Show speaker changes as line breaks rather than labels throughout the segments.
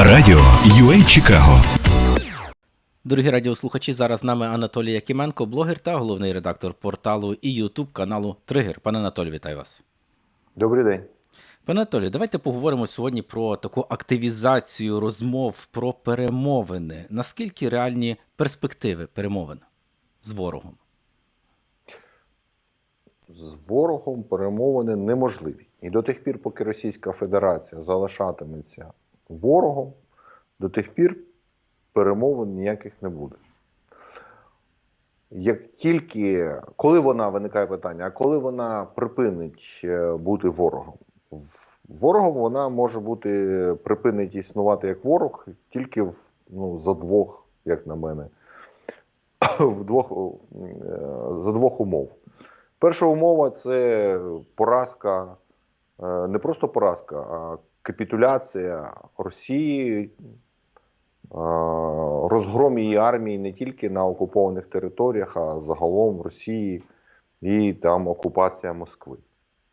Радіо UA Чикаго.
Дорогі радіослухачі, зараз з нами Анатолій Якименко, блогер та головний редактор порталу і Ютуб каналу Тригер. Пане Анатолій, вітаю вас.
Добрий день.
Пане Анатолію, давайте поговоримо сьогодні про таку активізацію розмов про перемовини. Наскільки реальні перспективи перемовин з ворогом?
З ворогом перемовини неможливі. І до тих пір, поки Російська Федерація залишатиметься ворогом, до тих пір перемовин ніяких не буде. Як тільки коли вона виникає питання, а коли вона припинить е, бути ворогом? Ворогом вона може бути припинить існувати як ворог тільки в, ну, за двох, як на мене, в двох, е, за двох умов. Перша умова це поразка, е, не просто поразка, а капітуляція Росії, е, розгром її армії не тільки на окупованих територіях, а загалом Росії і там окупація Москви.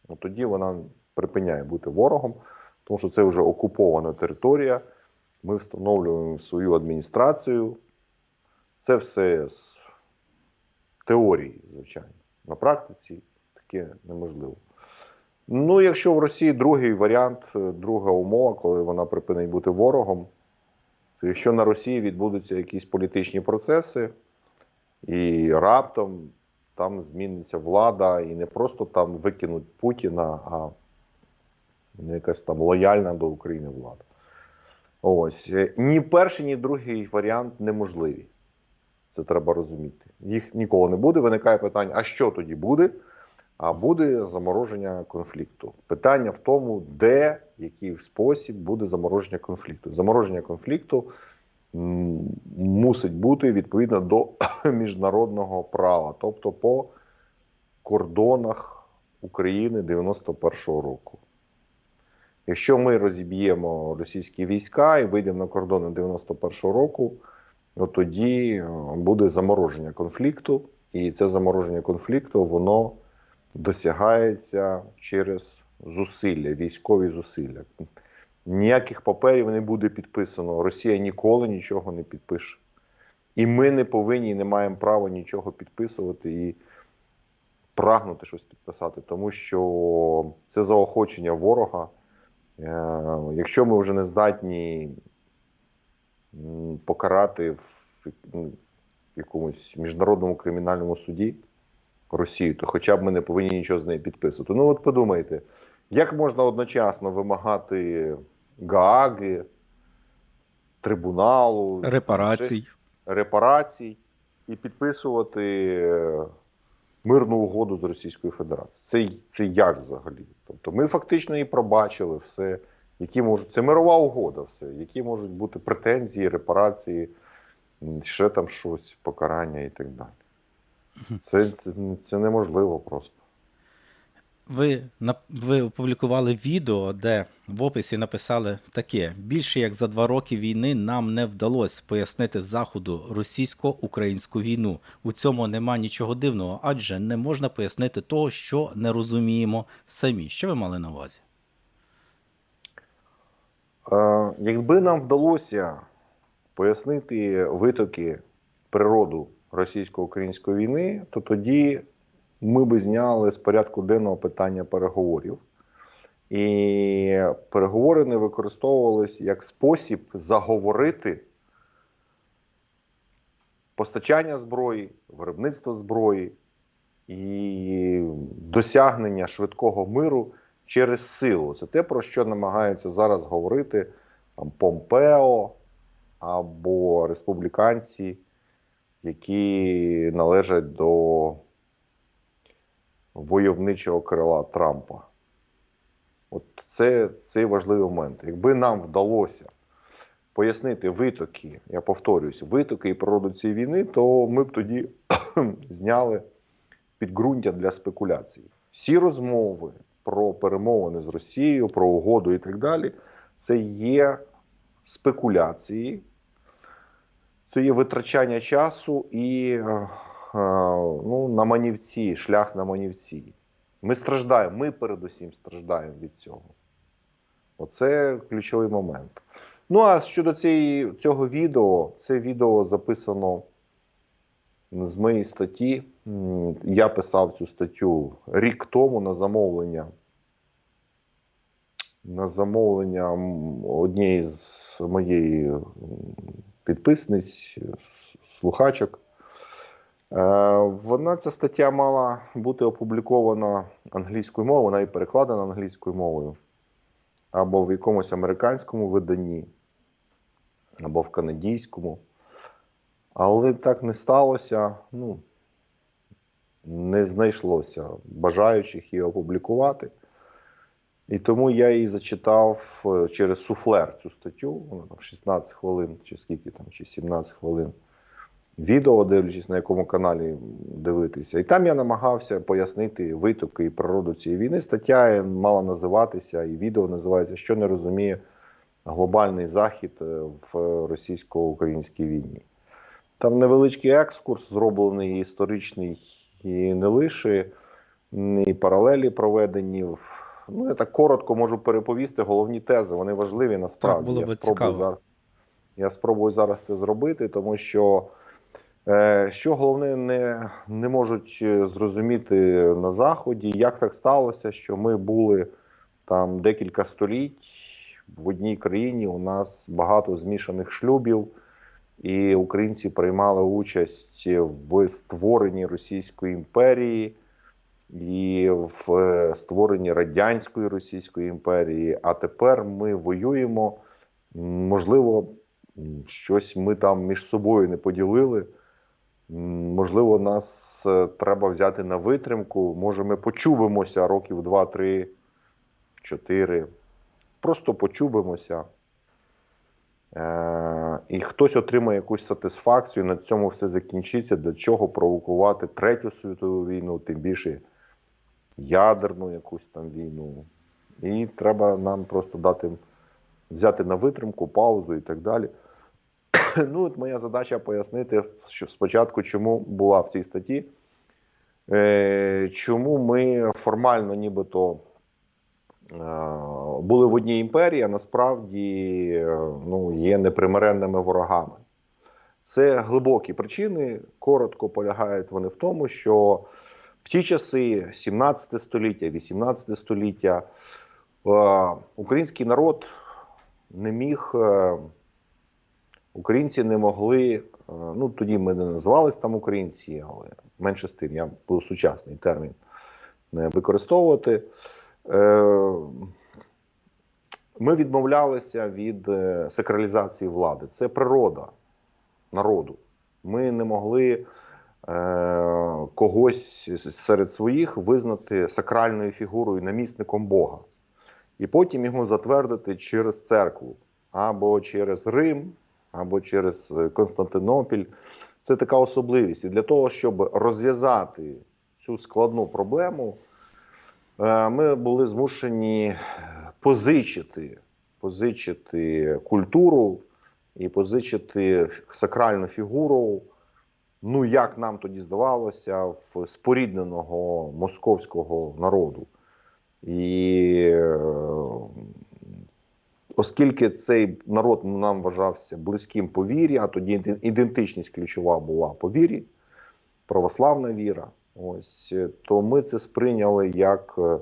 От тоді вона припиняє бути ворогом, тому що це вже окупована територія. Ми встановлюємо свою адміністрацію. Це все з теорії, звичайно. На практиці таке неможливо. Ну, якщо в Росії другий варіант, е, друга умова, коли вона припинить бути ворогом, це якщо на Росії відбудуться якісь політичні процеси, і раптом там зміниться влада, і не просто там викинуть Путіна, а ну, якась там лояльна до України влада. Ось Е, ні перший, ні другий варіант неможливі. Це треба розуміти. Їх ніколи не буде. Виникає питання: а що тоді буде? А буде замороження конфлікту. Питання в тому, де, який спосіб буде замороження конфлікту. Замороження конфлікту мусить бути відповідно до міжнародного права, тобто по кордонах України 91-го року. Якщо ми розіб'ємо російські війська і вийдемо на кордони 91-го року, от тоді е, буде замороження конфлікту, і це замороження конфлікту воно досягається через зусилля, військові зусилля. Ніяких паперів не буде підписано. Росія ніколи нічого не підпише. І ми не повинні і не маємо права нічого підписувати і прагнути щось підписати, тому що це заохочення ворога. Е, Якщо ми вже не здатні покарати в в якомусь міжнародному кримінальному суді Росію, то хоча б ми не повинні нічого з нею підписувати. Ну, от подумайте, як можна одночасно вимагати Гааги, трибуналу,
Репарацій.
репарацій і підписувати е, мирну угоду з Російською Федерацією. Це, це як взагалі? Тобто ми фактично і пробачили все, які можуть. Це мирова угода, все, які можуть бути претензії, репарації, ще там щось, покарання і так далі. Це, це, це неможливо просто.
Ви, на- ви опублікували відео, де в описі написали таке: більше як за два роки війни нам не вдалося пояснити Заходу російсько-українську війну. У цьому нема нічого дивного, адже не можна пояснити того, що не розуміємо самі. Що ви мали на увазі?
Е, Якби нам вдалося пояснити витоки природу російсько-української війни, то тоді ми би зняли з порядку денного питання переговорів. І переговори не використовувалися як спосіб заговорити постачання зброї, виробництво зброї і досягнення швидкого миру через силу. Це те, про що намагаються зараз говорити там, Помпео або республіканці, які належать до войовничого крила Трампа. От це цей важливий момент. Якби нам вдалося пояснити витоки, я повторююсь, витоки і природу цієї війни, то ми б тоді зняли підґрунтя для спекуляцій. Всі розмови про перемовини з Росією, про угоду і так далі, це є спекуляції, це є витрачання часу і е, е, ну, на манівці, шлях на манівці. Ми страждаємо, ми передусім страждаємо від цього. Оце ключовий момент. Ну а щодо цієї, цього відео, це відео записано з моєї статті. Я писав цю статтю рік тому на замовлення. На замовлення однієї з моєї підписниць, слухачок. Е, Вона ця стаття мала бути опублікована англійською мовою, вона і перекладена англійською мовою, або в якомусь американському виданні, або в канадійському. Але так не сталося. Ну, не знайшлося бажаючих її опублікувати. І тому я її зачитав е, через суфлер цю статтю, вона там 16 хвилин, чи скільки там, чи 17 хвилин відео, дивлячись на якому каналі дивитися. І там я намагався пояснити витоки і природу цієї війни. Стаття мала називатися, і відео називається Що не розуміє глобальний захід е, в російсько-українській війні. Там невеличкий екскурс, зроблений історичний і не лише, і паралелі проведені. Ну, я так коротко можу переповісти головні тези. Вони важливі насправді.
було
я, спробую
цікаво.
зараз, я спробую зараз це зробити, тому що е, що головне не, не можуть е, зрозуміти на Заході, як так сталося, що ми були там декілька століть в одній країні. У нас багато змішаних шлюбів, і українці приймали участь в створенні Російської імперії і в е, створенні радянської Російської імперії. А тепер ми воюємо. Можливо, щось ми там між собою не поділили. Можливо, нас е, треба взяти на витримку. Може, ми почубимося років 2, 3, 4. Просто почубимося. Е, і хтось отримає якусь сатисфакцію, на цьому все закінчиться. Для чого провокувати Третю світову війну, тим більше ядерну якусь там війну. І треба нам просто дати взяти на витримку, паузу і так далі. Ну, от моя задача пояснити, що спочатку, чому була в цій статті, е, чому ми формально нібито е, були в одній імперії, а насправді е, ну, є непримиренними ворогами. Це глибокі причини. Коротко полягають вони в тому, що в ті часи, 17 століття, 18 століття, е, український народ не міг. е, Українці не могли, е, ну тоді ми не називались там українці, але менше з тим, я буду сучасний термін використовувати. Ми відмовлялися від сакралізації влади. Це природа народу. Ми не могли когось серед своїх визнати сакральною фігурою, намісником Бога. І потім його затвердити через церкву або через Рим, або через е, Константинопіль. Це така особливість. І для того, щоб розв'язати цю складну проблему, е, ми були змушені позичити, позичити культуру і позичити сакральну фігуру. Ну, як нам тоді здавалося, в спорідненого московського народу. І е, оскільки цей народ нам вважався близьким по вірі, а тоді ідентичність ключова була по вірі, православна віра, ось, то ми це сприйняли як е,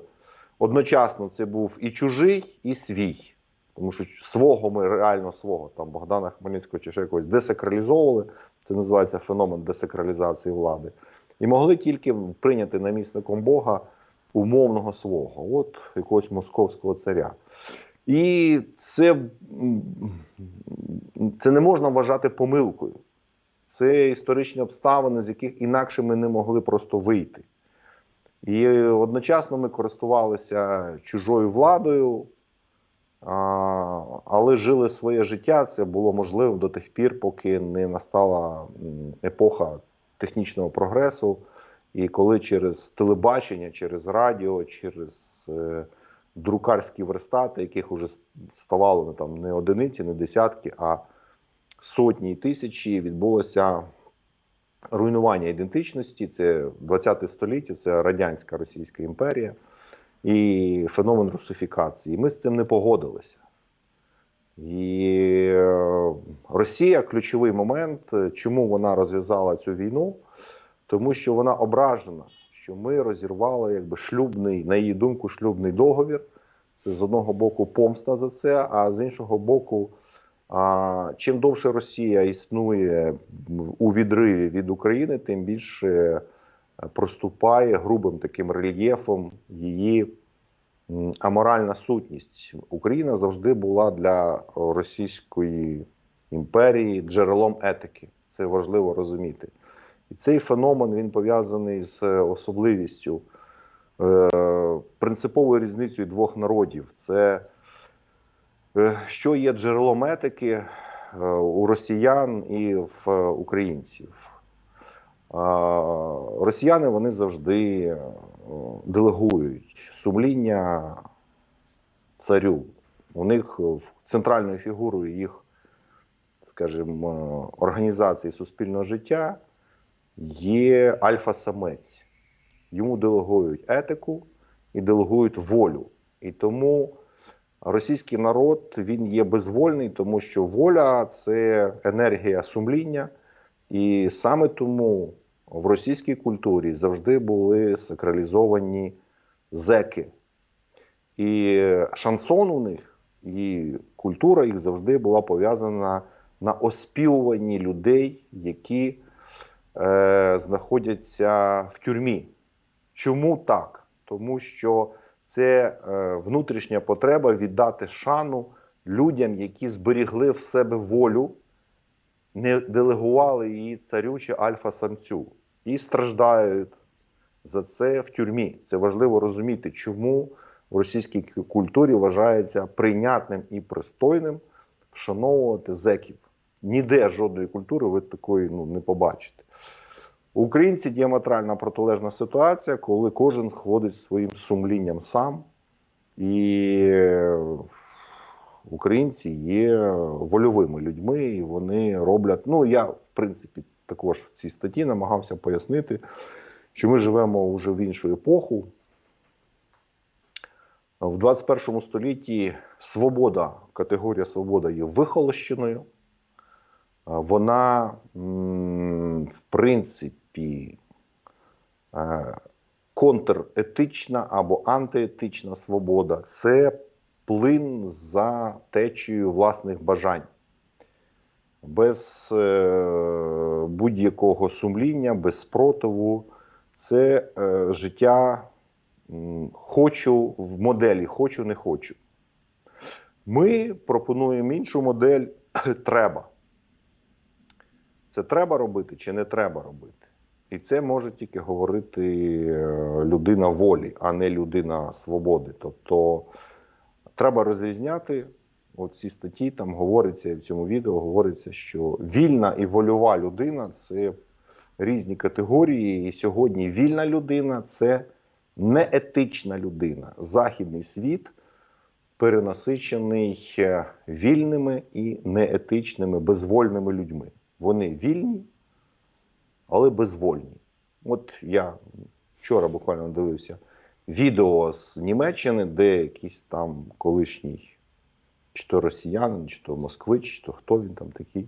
одночасно це був і чужий, і свій. Тому що свого ми реально свого, там Богдана Хмельницького чи ще якогось десакралізовували. Це називається феномен десакралізації влади. І могли тільки прийняти намісником Бога умовного свого, от якогось московського царя. І це, це не можна вважати помилкою. Це історичні обставини, з яких інакше ми не могли просто вийти. І одночасно ми користувалися чужою владою, але жили своє життя. Це було можливо до тих пір, поки не настала епоха технічного прогресу. І коли через телебачення, через радіо, через е, друкарські верстати, яких вже ставало ну, там не одиниці, не десятки, а сотні і тисячі, відбулося руйнування ідентичності. Це 20 століття, це радянська Російська імперія і феномен русифікації. Ми з цим не погодилися. І Росія ключовий момент, е, чому вона розв'язала цю війну, тому що вона ображена, що ми розірвали якби шлюбний, на її думку, шлюбний договір. Це з одного боку помста за це, а з іншого боку, а, чим довше Росія існує у відриві від України, тим більше е, проступає грубим таким рельєфом її аморальна сутність. Україна завжди була для Російської імперії джерелом етики. Це важливо розуміти. І цей феномен він пов'язаний з особливістю е, принциповою різницею двох народів. Це е, що є джерелом етики е, у росіян і в е, українців. Росіяни вони завжди е, делегують сумління царю. У них центральною фігурою їх, скажімо, організації суспільного життя є альфа-самець. Йому делегують етику і делегують волю. І тому російський народ він є безвольний, тому що воля це енергія сумління. І саме тому в російській культурі завжди були сакралізовані зеки. І шансон у них, і культура їх завжди була пов'язана на оспівуванні людей, які е, знаходяться в тюрмі. Чому так? Тому що це е, внутрішня потреба віддати шану людям, які зберігли в себе волю, не делегували її царю чи альфа-самцю і страждають за це в тюрмі. Це важливо розуміти, чому в російській культурі вважається прийнятним і пристойним вшановувати зеків. Ніде жодної культури ви такої ну, не побачите. У українці діаметральна протилежна ситуація, коли кожен ходить своїм сумлінням сам, і українці є вольовими людьми, і вони роблять. Ну, я, в принципі, також в цій статті намагався пояснити, що ми живемо вже в іншу епоху. В 21 столітті свобода, категорія свобода є вихолощеною. Вона, в принципі, е, контретична або антиетична свобода це плин за течією власних бажань. Без е, будь-якого сумління, без спротиву. Це е, життя хочу в моделі, хочу, не хочу. Ми пропонуємо іншу модель треба. Це треба робити чи не треба робити? І це може тільки говорити е, людина волі, а не людина свободи. Тобто треба розрізняти. От ці статті там говориться, і в цьому відео говориться, що вільна і вольова людина це різні категорії. І сьогодні вільна людина це неетична людина. Західний світ перенасичений е, вільними і неетичними, безвольними людьми. Вони вільні, але безвольні. От я вчора буквально дивився відео з Німеччини, де якийсь там колишній, чи то росіянин, чи то москвич, чи то хто він там такий.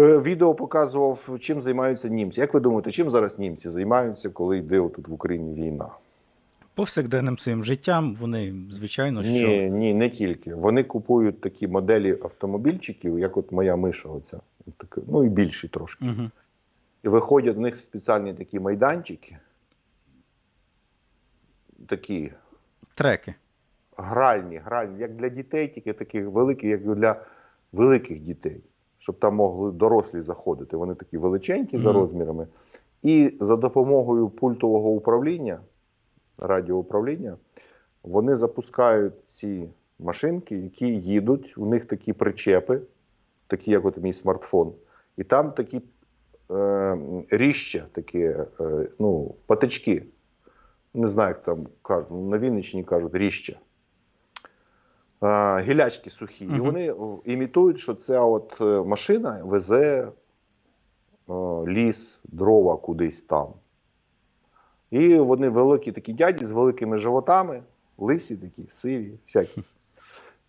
Е, Відео показував, чим займаються німці. Як ви думаєте, чим зараз німці займаються, коли йде тут в Україні війна?
Повсякденним своїм життям вони, звичайно, що
Ні, ні, не тільки. Вони купують такі моделі автомобільчиків, як от моя миша, оця, ну і більші трошки.
Угу.
І виходять в них спеціальні такі майданчики, такі
треки.
Гральні, гральні, як для дітей, тільки такі великі, як для великих дітей, щоб там могли дорослі заходити. Вони такі величенькі за розмірами. І за допомогою пультового управління, радіоуправління, вони запускають ці машинки, які їдуть, у них такі причепи, такі, як от мій смартфон, і там такі е, ріжчя, такі, е, ну, патички. Не знаю, як там кажуть, на Вінниччині кажуть ріжчя. Е, гілячки сухі. І вони імітують, що ця от е, машина везе е, ліс, дрова кудись там. І вони великі такі дяді з великими животами, лисі такі, сиві, всякі.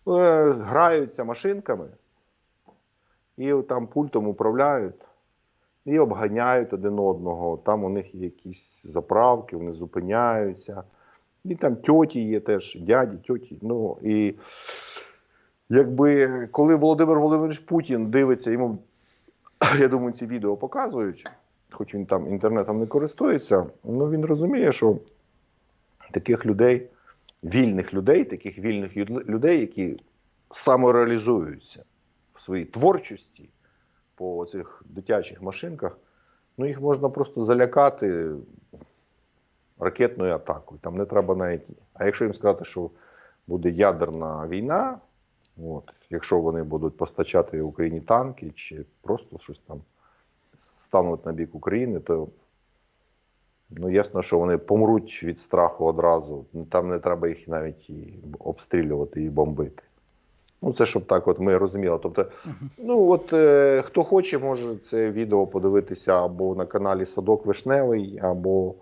Е, Граються машинками. і там пультом управляють і обганяють один одного. Там у них є якісь заправки, вони зупиняються. І там тьоті є теж, дяді, тьоті. Ну і якби коли Володимир Володимирович Путін дивиться, йому, я думаю, ці відео показують, хоч він там інтернетом не користується, ну він розуміє, що таких людей, вільних людей, таких вільних людей, які самореалізуються в своїй творчості по цих дитячих машинках, ну їх можна просто залякати ракетною атакою. Там не треба навіть. А якщо їм сказати, що буде ядерна війна, от, якщо вони будуть постачати Україні танки чи просто щось там стануть на бік України, то ну, ясно, що вони помруть від страху одразу. Там не треба їх навіть і обстрілювати і бомбити. Ну, це щоб так, от ми розуміли. Тобто, ну от е, хто хоче, може це відео подивитися або на каналі Садок Вишневий, або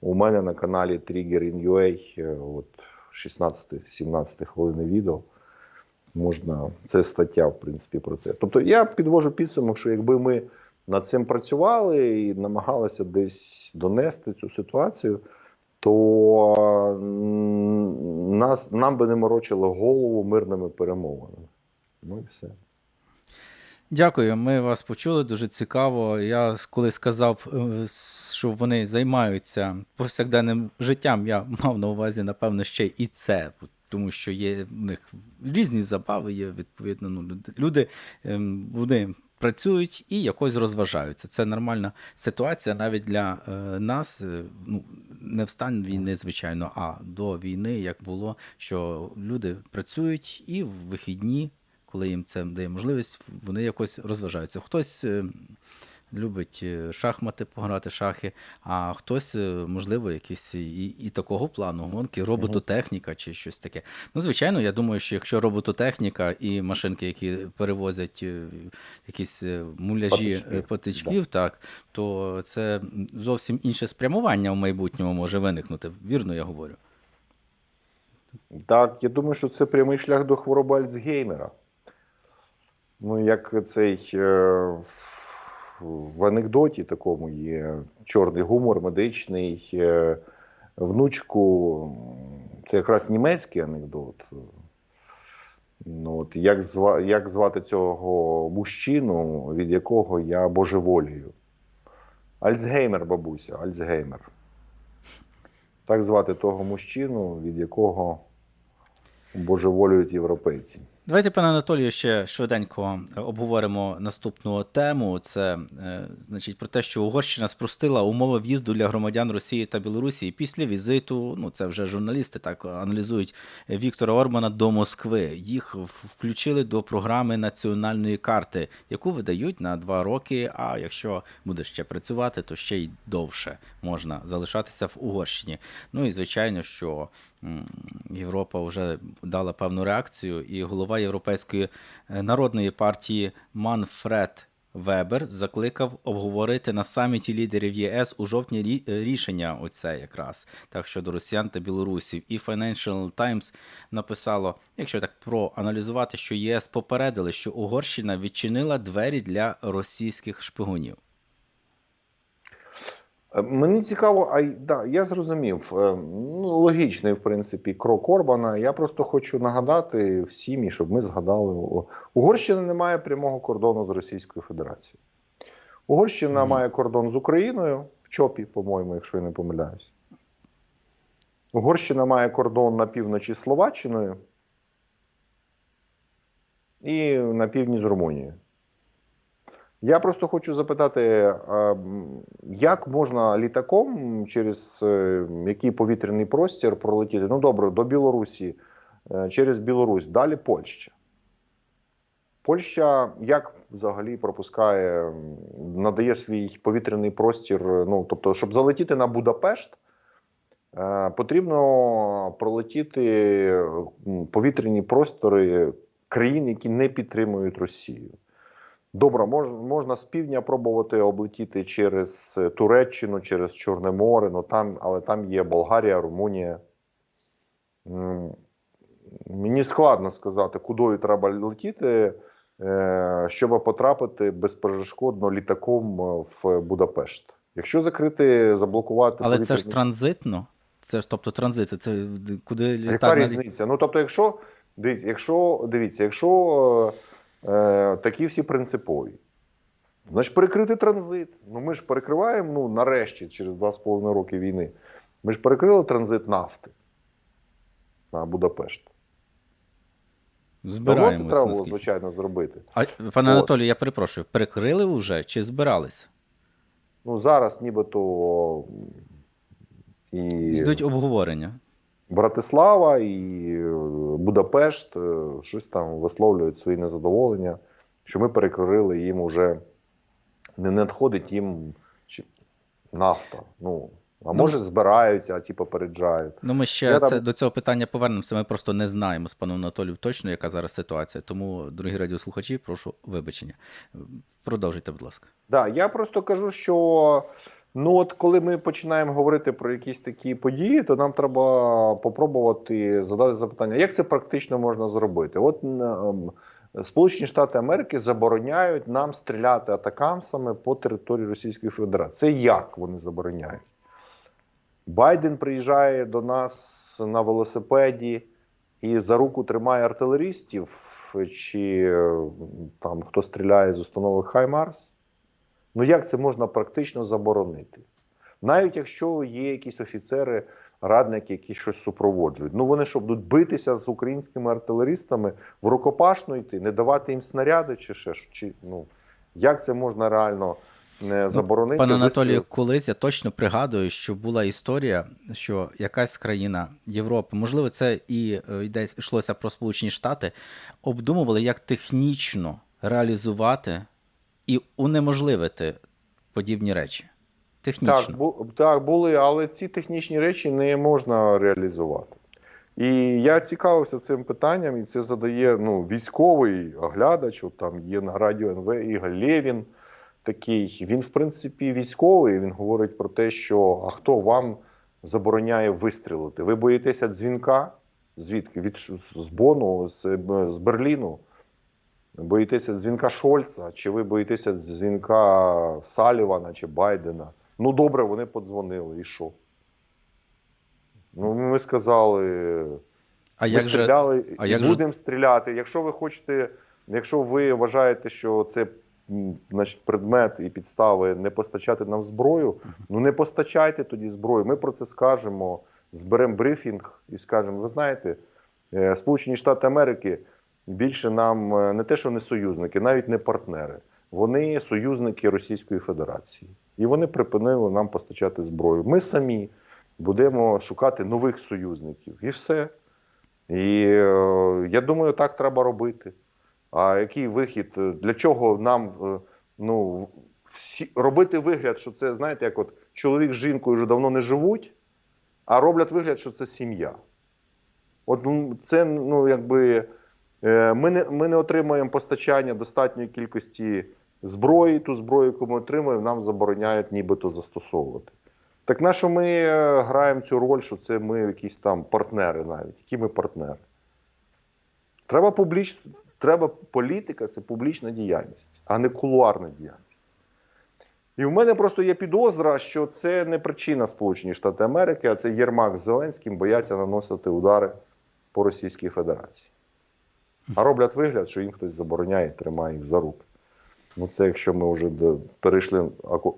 у мене на каналі Trigger in е, от 16-17 хвилини відео. Можна, це стаття, в принципі, про це. Тобто я підвожу підсумок, що якби ми над цим працювали і намагалися десь донести цю ситуацію, то нас, нам би не морочили голову мирними перемовинами. Ну і все.
Дякую, ми вас почули. Дуже цікаво. Я коли сказав, е, що вони займаються повсякденним життям, я мав на увазі, напевно, ще і це, тому що є в них різні забави, є відповідно. Ну, люди ем, вони працюють і якось розважаються. Це нормальна ситуація навіть для е, нас. е, Ну, не в стан війни, звичайно, а до війни, як було, що люди працюють і в вихідні коли їм це дає можливість, вони якось розважаються. Хтось е, любить е, шахмати, пограти шахи, а хтось, е, можливо, якісь і, і такого плану гонки, робототехніка чи щось таке. Ну, звичайно, я думаю, що якщо робототехніка і машинки, які перевозять якісь муляжі
Патички,
е, патичків, так, то це зовсім інше спрямування в майбутньому може виникнути. Вірно, я говорю.
Так, я думаю, що це прямий шлях до хвороби Альцгеймера. Ну, як цей е, в- анекдоті такому є чорний гумор, медичний. Е, внучку, це якраз німецький анекдот. Ну, от, як, зва, як звати цього мужчину, від якого я божеволію? Альцгеймер, бабуся, Альцгеймер. Так звати того мужчину, від якого божеволюють європейці.
Давайте, пане Анатолію, ще швиденько обговоримо наступну тему. Це е, значить про те, що Угорщина спростила умови в'їзду для громадян Росії та Білорусі після візиту. Ну це вже журналісти так аналізують Віктора Ормана до Москви. Їх включили до програми національної карти, яку видають на два роки. А якщо буде ще працювати, то ще й довше можна залишатися в Угорщині. Ну і звичайно, що Європа вже дала певну реакцію, і голова Європейської е, народної партії Манфред Вебер закликав обговорити на саміті лідерів ЄС у жовтні е, рішення оце якраз так щодо росіян та білорусів. І Financial Times написало, якщо так проаналізувати, що ЄС попередили, що Угорщина відчинила двері для російських шпигунів.
Е, Мені цікаво, а да, я зрозумів. Е, Ну, логічний, в принципі, крок Орбана. Я просто хочу нагадати всім, щоб ми згадали. Угорщина не має прямого кордону з Російською Федерацією. Угорщина
Мгм.
має кордон з Україною в Чопі, по-моєму, якщо я не помиляюсь. Угорщина має кордон на півночі з Словаччиною і на півдні з Румунією. Я просто хочу запитати, як можна літаком через е, який повітряний простір пролетіти? Ну добре, до Білорусі, е, через Білорусь, далі Польща. Польща як взагалі пропускає, надає свій повітряний простір. Ну, тобто, щоб залетіти на Будапешт, е, потрібно пролетіти повітряні простори країн, які не підтримують Росію. Добре, мож, можна з півдня пробувати облетіти через е, Туреччину, через Чорне море, ну там, але там є Болгарія, Румунія. Мені складно сказати, куди треба летіти. е, щоб потрапити безперешкодно літаком е, в Будапешт. Якщо закрити, заблокувати
Але це ж транзитно. Це ж тобто транзит, це куди
А
літак
Яка різниця? Ну тобто, якщо дивіться, якщо дивіться, якщо е, такі всі принципові, значить перекрити транзит. Ну ми ж перекриваємо, ну нарешті, через 2,5 роки війни, ми ж перекрили транзит нафти на Будапешт. Давно це треба було, звичайно, зробити.
А, пане. Анатолію, я перепрошую, перекрили вже чи збирались?
Ну зараз нібито і
Йдуть обговорення.
Братислава і Будапешт е, щось там висловлюють свої незадоволення, що ми перекрили їм уже не надходить їм чи- нафта. Ну, а може збираються, а ті попереджають.
Ну, ми ще
Я там-
до цього питання повернемося. Ми просто не знаємо з паном Анатолієм точно, яка зараз ситуація. Тому, дорогі радіослухачі, прошу вибачення. Продовжуйте, будь ласка.
Да, я просто кажу, що ну от коли ми починаємо говорити про якісь такі події, то нам треба попробувати задати запитання, як це практично можна зробити. От ем, Сполучені Штати Америки забороняють нам стріляти атакамсами по території Російської Федерації. Це як вони забороняють? Байден приїжджає до нас на велосипеді і за руку тримає артилерістів, чи е, там хто стріляє з установи Хаймарс. Ну як це можна практично заборонити? Навіть якщо є якісь офіцери, радники, які щось супроводжують. Ну вони що, будуть битися з українськими артилеристами в рукопашну йти, не давати їм снаряди чи ще? Чи, ну, як це можна реально не заборонити?
Пане Анатолію, колись я точно пригадую, що була історія, що якась країна Європи, можливо, це і е, йде йшлося про Сполучені Штати, обдумували, як технічно реалізувати і унеможливити подібні речі. Технічно.
Так, бу, так, були, але ці технічні речі не можна реалізувати. І я цікавився цим питанням, і це задає ну, військовий оглядач, от там є на радіо НВ Ігор Лєвін такий. Він, в принципі, військовий. Він говорить про те, що а хто вам забороняє вистрілити? Ви боїтеся дзвінка? Звідки? Від з Бону, з, з Берліну? Боїтеся дзвінка Шольца, чи ви боїтеся дзвінка Салівана чи Байдена? Ну, добре, вони подзвонили, і що? Ну, ми сказали,
а
ми
як же а
і
як же-
будемо стріляти. Якщо ви хочете, якщо ви вважаєте, що це значить, предмет і підстави не постачати нам зброю, ну не постачайте тоді зброю. Ми про це скажемо, зберемо брифінг і скажемо: ви знаєте, е, Сполучені Штати Америки більше нам е, не те, що не союзники, навіть не партнери. Вони союзники Російської Федерації, і вони припинили нам постачати зброю. Ми самі будемо шукати нових союзників, і все. І е, я думаю, так треба робити. А який вихід? Для чого нам е, ну, всі, робити вигляд, що це, знаєте, як от чоловік з жінкою вже давно не живуть, а роблять вигляд, що це сім'я. От ну, це ну, якби ми не, ми не отримуємо постачання достатньої кількості зброї, ту зброю, яку ми отримуємо, нам забороняють нібито застосовувати. Так на що ми е, граємо цю роль, що це ми якісь там партнери навіть. Які ми партнери? Треба публіч... треба політика, це публічна діяльність, а не кулуарна діяльність. І в мене просто є підозра, що це не причина Сполучені Штати Америки, а це Єрмак з Зеленським бояться наносити удари по Російській Федерації. А роблять вигляд, що їм хтось забороняє, тримає їх за руки. Ну, це якщо ми вже перейшли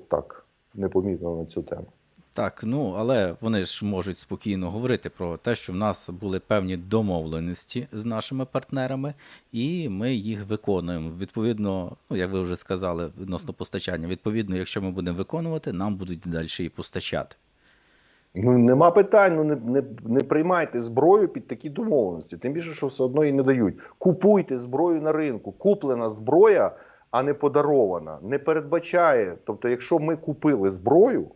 так, непомітно на цю тему.
Так, ну але вони ж можуть спокійно говорити про те, що в нас були певні домовленості з нашими партнерами, і ми їх виконуємо. Відповідно, ну як ви вже сказали, відносно постачання. Відповідно, якщо ми будемо виконувати, нам будуть далі і постачати.
Ну, нема питань, ну не, не, не приймайте зброю під такі домовленості. Тим більше, що все одно її не дають. Купуйте зброю на ринку. Куплена зброя, а не подарована. Не передбачає. Тобто, якщо ми купили зброю,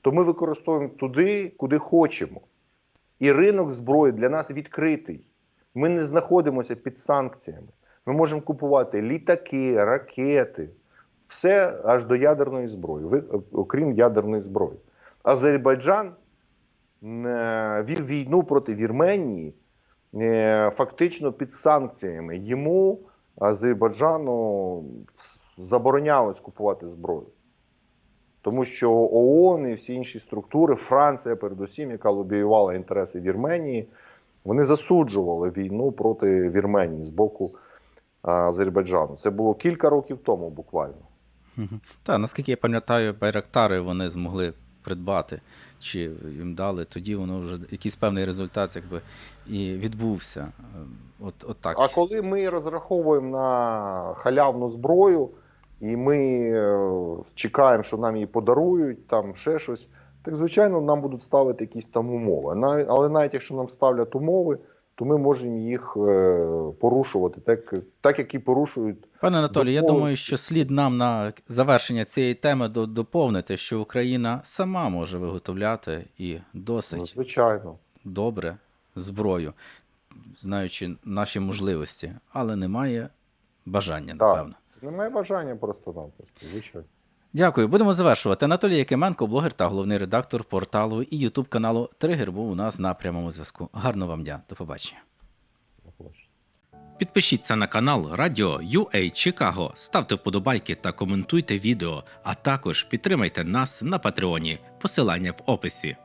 то ми використовуємо туди, куди хочемо. І ринок зброї для нас відкритий. Ми не знаходимося під санкціями. Ми можемо купувати літаки, ракети, все аж до ядерної зброї, окрім ядерної зброї. Азербайджан е, вів війну проти Вірменії е, фактично під санкціями. Йому Азербайджану заборонялось купувати зброю. Тому що ООН і всі інші структури, Франція, передусім, яка лобіювала інтереси Вірменії, вони засуджували війну проти Вірменії з боку Азербайджану. Це було кілька років тому буквально.
Та, наскільки я пам'ятаю, байрактари вони змогли придбати, чи їм дали, тоді воно вже якийсь певний результат якби, і відбувся. Е, От, от так.
А коли ми розраховуємо на халявну зброю, і ми е, чекаємо, що нам її подарують, там ще щось, так звичайно нам будуть ставити якісь там умови. Але навіть якщо нам ставлять умови, то ми можемо їх е, порушувати, так, так як і порушують.
Пане Анатолій, я думаю, що слід нам на завершення цієї теми доповнити, що Україна сама може виготовляти і
Ну,
досить
звичайно.
добре зброю, знаючи наші можливості, але немає бажання,
Так.
напевно.
Немає бажання просто-напросто, звичайно.
Дякую. Будемо завершувати. Анатолій Якименко, блогер та головний редактор порталу і Ютуб каналу Тригер був у нас на прямому зв'язку. Гарного вам дня. До побачення.
До побачення.
Підпишіться на канал Радіо UA Чикаго, ставте вподобайки та коментуйте відео, а також підтримайте нас на Патреоні. Посилання в описі.